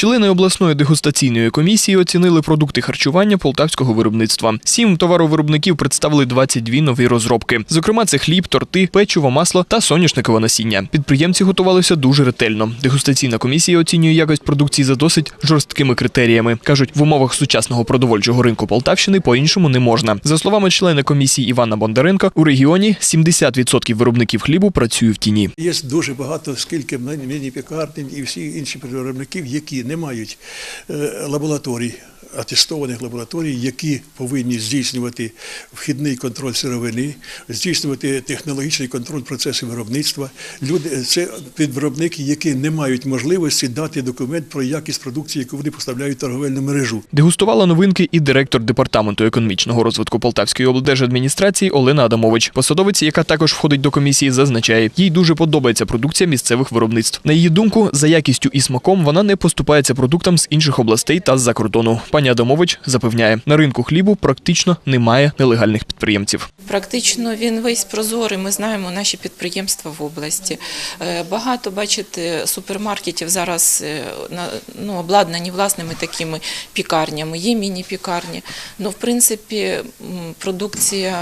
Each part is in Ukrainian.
Члени обласної дегустаційної комісії оцінили продукти харчування полтавського виробництва. Сім товаровиробників представили 22 нові розробки. Зокрема, це хліб, торти, печиво, масло та соняшникове насіння. Підприємці готувалися дуже ретельно. Дегустаційна комісія оцінює якість продукції за досить жорсткими критеріями. кажуть, в умовах сучасного продовольчого ринку Полтавщини по-іншому не можна. За словами члена комісії Івана Бондаренка, у регіоні 70% виробників хлібу працює в тіні. Є дуже багато, скільки міні-пікарень і всі інші виробників, які не мають е, лабораторій, атестованих лабораторій, які повинні здійснювати вхідний контроль сировини, здійснювати технологічний контроль процесу виробництва. Люди це підвиробники, які не мають можливості дати документ про якість продукції, яку вони поставляють в торговельну мережу. Дегустувала новинки і директор департаменту економічного розвитку Полтавської облдержадміністрації Олена Адамович. Посадовиця, яка також входить до комісії, зазначає, їй дуже подобається продукція місцевих виробництв. На її думку, за якістю і смаком вона не поступається продуктам з інших областей та з-за кордону. Пані Адамович запевняє, на ринку хлібу практично немає нелегальних підприємців. Практично він весь прозорий. Ми знаємо наші підприємства в області. Е, Багато бачите супермаркетів зараз е, ну, обладнані власними такими пікарнями. Є міні-пікарні. Ну, в принципі, продукція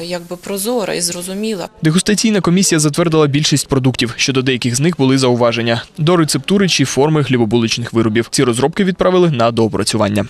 е, якби прозора і зрозуміла. Дегустаційна комісія затвердила більшість продуктів. Щодо деяких з них були зауваження до рецептури чи форми хлібобуличних виробів. Ці розробки відправили на доопрацювання.